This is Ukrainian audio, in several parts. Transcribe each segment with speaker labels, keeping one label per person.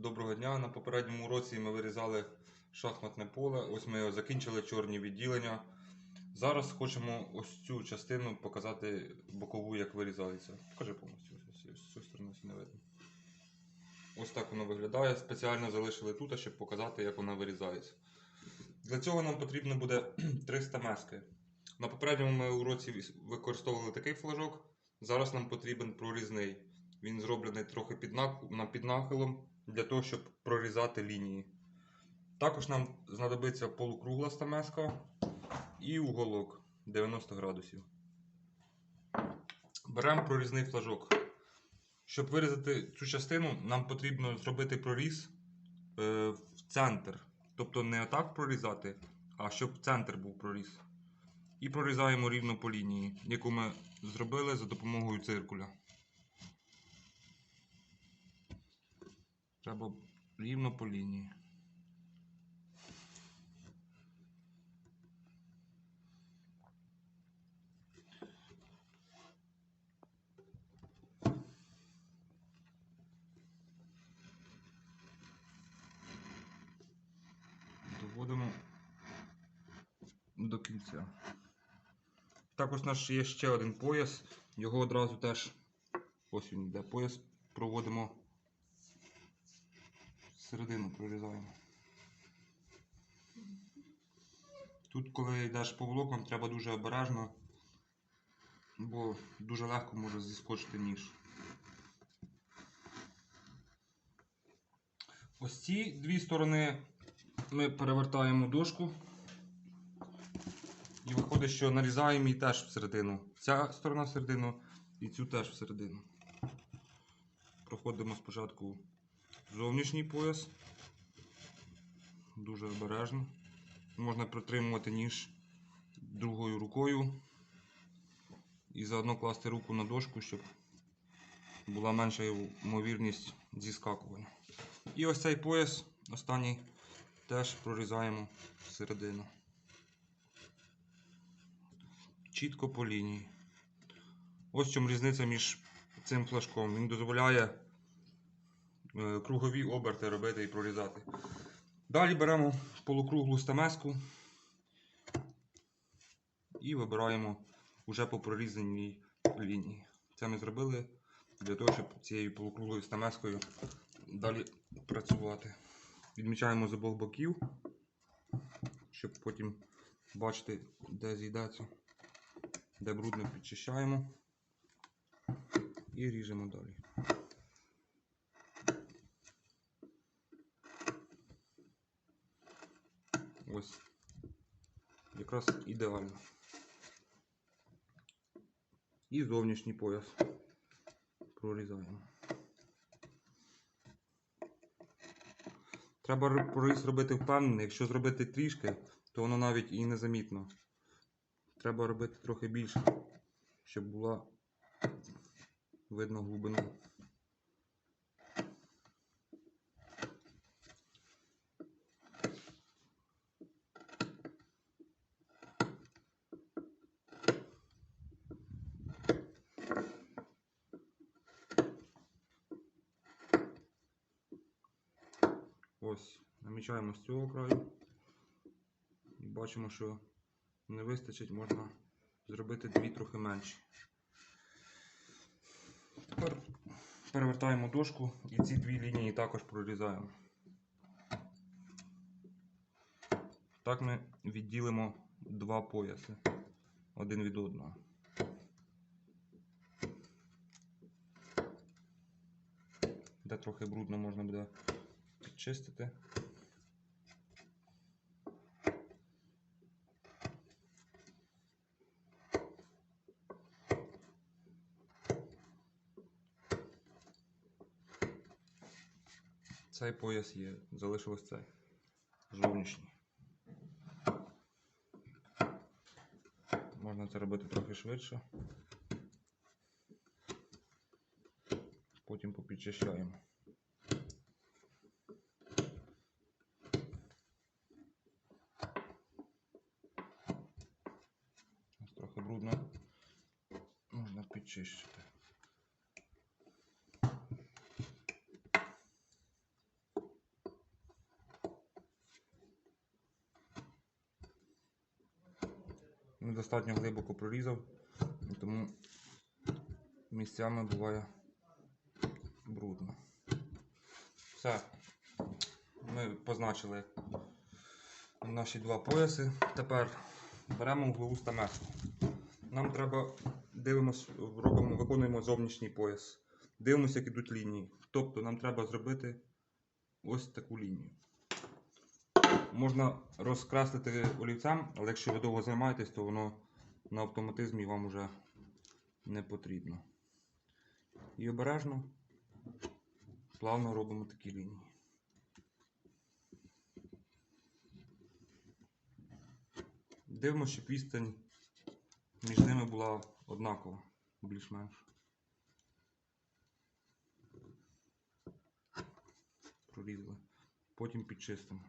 Speaker 1: Доброго дня. На попередньому уроці ми вирізали шахматне поле. Ось ми закінчили чорні відділення. Зараз хочемо ось цю частину показати бокову, як вирізається. Покажи повністю. З цієї сторони не видно. Ось так воно виглядає. Спеціально залишили тут, щоб показати, як вона вирізається. Для цього нам потрібно буде 300 мески. На попередньому ми уроці використовували такий флажок. Зараз нам потрібен прорізний. Він зроблений трохи під нахилом для того, щоб прорізати лінії. Також нам знадобиться полукругла стамеска і уголок 90 градусів. Беремо прорізний флажок. Щоб вирізати цю частину, нам потрібно зробити проріз е, в центр. Тобто не отак прорізати, а щоб центр був проріз. І прорізаємо рівно по лінії, яку ми зробили за допомогою циркуля. Треба рівно по лінії. Доводимо до кінця. Також у нас є ще один пояс. Його одразу теж ось він йде. Пояс проводимо середину прорізаємо. Тут, коли йдеш по волокнам, треба дуже обережно, бо дуже легко може зіскочити ніж. Ось ці дві сторони ми перевертаємо дошку. І виходить, що нарізаємо її теж всередину. Ця сторона всередину і цю теж всередину. Проходимо спочатку зовнішній пояс. Дуже обережно. Можна притримувати ніж другою рукою і заодно класти руку на дошку, щоб була менша ймовірність зіскакування. І ось цей пояс, останній, теж прорізаємо всередину. Чітко по лінії. Ось в чому різниця між цим флажком. Він дозволяє кругові оберти робити і прорізати. Далі беремо полукруглу стамеску і вибираємо вже по прорізаній лінії. Це ми зробили для того, щоб цією полукруглою стамескою далі працювати. Відмічаємо з обох боків, щоб потім бачити, де з'їдеться, де брудно підчищаємо і ріжемо далі. Ось. Якраз ідеально. І зовнішній пояс прорізаємо. Треба проріз робити впевнений. Якщо зробити трішки, то воно навіть і незамітно. Треба робити трохи більше, щоб була видно глибину. Ось, намічаємо з цього краю. І бачимо, що не вистачить, можна зробити дві трохи менші. Тепер перевертаємо дошку і ці дві лінії також прорізаємо. Так ми відділимо два пояси один від одного. Де трохи брудно можна буде підчистити. Цей пояс є, залишилось цей зовнішній. Можна це робити трохи швидше. Потім попідчищаємо. підчищити. Недостатньо глибоко прорізав, тому місцями буває брудно. Все, ми позначили наші два пояси. Тепер беремо вуглову стамеску. Нам треба дивимось, робимо, виконуємо зовнішній пояс. Дивимося, як ідуть лінії. Тобто нам треба зробити ось таку лінію. Можна розкреслити олівцем, але якщо ви довго займаєтесь, то воно на автоматизмі вам вже не потрібно. І обережно, плавно робимо такі лінії. Дивимося, щоб відстань між ними була однакова, більш-менш. Прорізали. Потім підчистимо.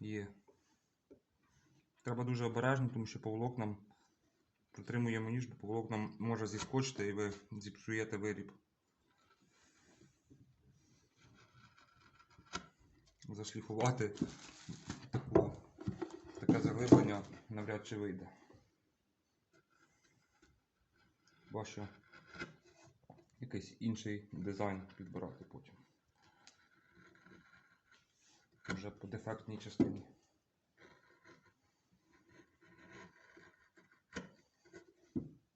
Speaker 1: Є. Треба дуже обережно, тому що поволок нам притримуємо ніж, бо поволок нам може зіскочити і ви зіпсуєте виріб. Зашліфувати таку, таке заглиблення навряд чи вийде. Важче якийсь інший дизайн підбирати потім. Вже по дефектній частині.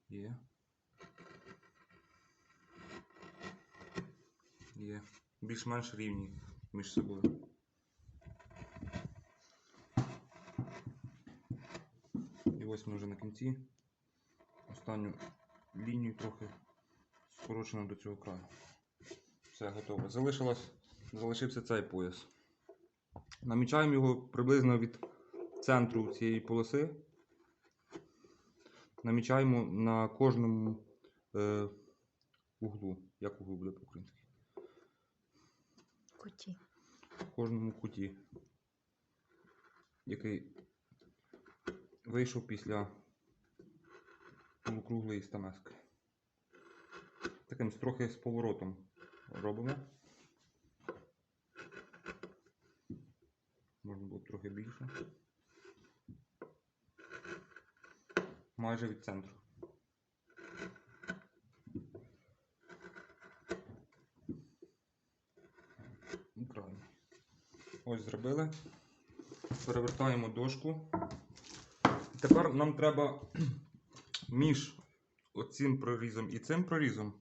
Speaker 1: Є. Є. Більш-менш рівні між собою. Ось ми вже на кінці. Останню лінію трохи скорочено до цього краю. Все готово. Залишилось, залишився цей пояс. Намічаємо його приблизно від центру цієї полоси. Намічаємо на кожному е, углу. Як углу буде по-українськи?
Speaker 2: Куті.
Speaker 1: В кожному куті, який вийшов після полукруглої стамески. Таким трохи з поворотом робимо. Можна було трохи більше. Майже від центру. Ось зробили. Перевертаємо дошку. Тепер нам треба між оцим прорізом і цим прорізом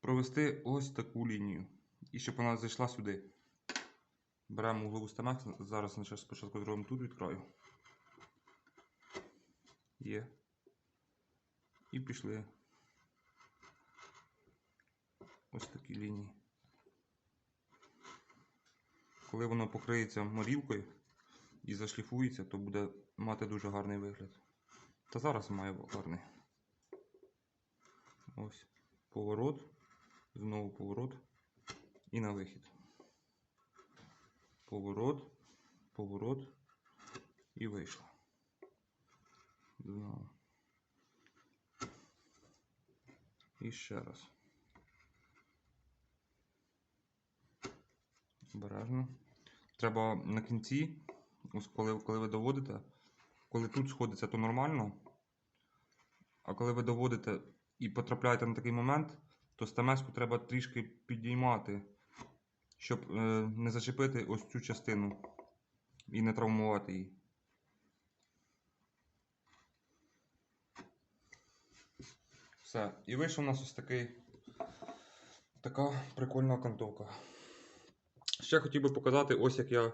Speaker 1: провести ось таку лінію. І щоб вона зайшла сюди. Беремо углову стамек. Зараз спочатку зробимо тут від краю. Є. І пішли. Ось такі лінії. Коли воно покриється морілкою і зашліфується, то буде мати дуже гарний вигляд. Та зараз має гарний. Ось поворот, знову поворот і на вихід. Поворот, поворот і вийшло. Знову. І ще раз. Обережно. Треба на кінці, коли, коли ви доводите, коли тут сходиться, то нормально. А коли ви доводите і потрапляєте на такий момент, то стамеску треба трішки підіймати, щоб е, не зачепити ось цю частину і не травмувати її. Все. І вийшов у нас ось такий така прикольна окантовка. Ще хотів би показати, ось як я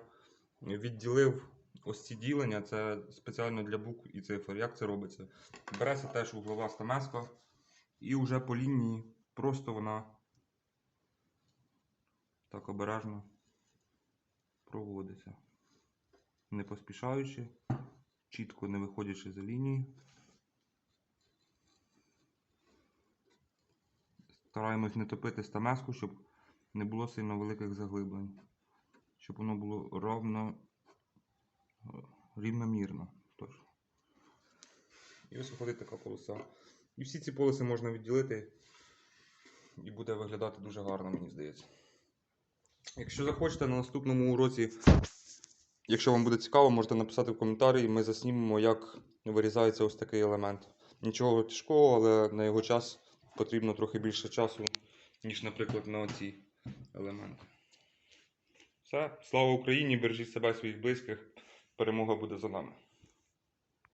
Speaker 1: відділив ось ці ділення. Це спеціально для букв і цифр. Як це робиться? Береться теж углова стамеска, і вже по лінії просто вона так обережно проводиться. Не поспішаючи, чітко не виходячи за лінії. Стараємось не топити стамеску, щоб не було сильно великих заглиблень. Щоб воно було ровно, е, рівномірно. Тож. І ось виходить така полоса. І всі ці полоси можна відділити і буде виглядати дуже гарно, мені здається. Якщо захочете на наступному уроці, якщо вам буде цікаво, можете написати в коментарі, і ми заснімемо, як вирізається ось такий елемент. Нічого тяжкого, але на його час потрібно трохи більше часу, ніж, наприклад, на оці елементи. Все, слава Україні! Бережіть себе, своїх близьких. Перемога буде за нами.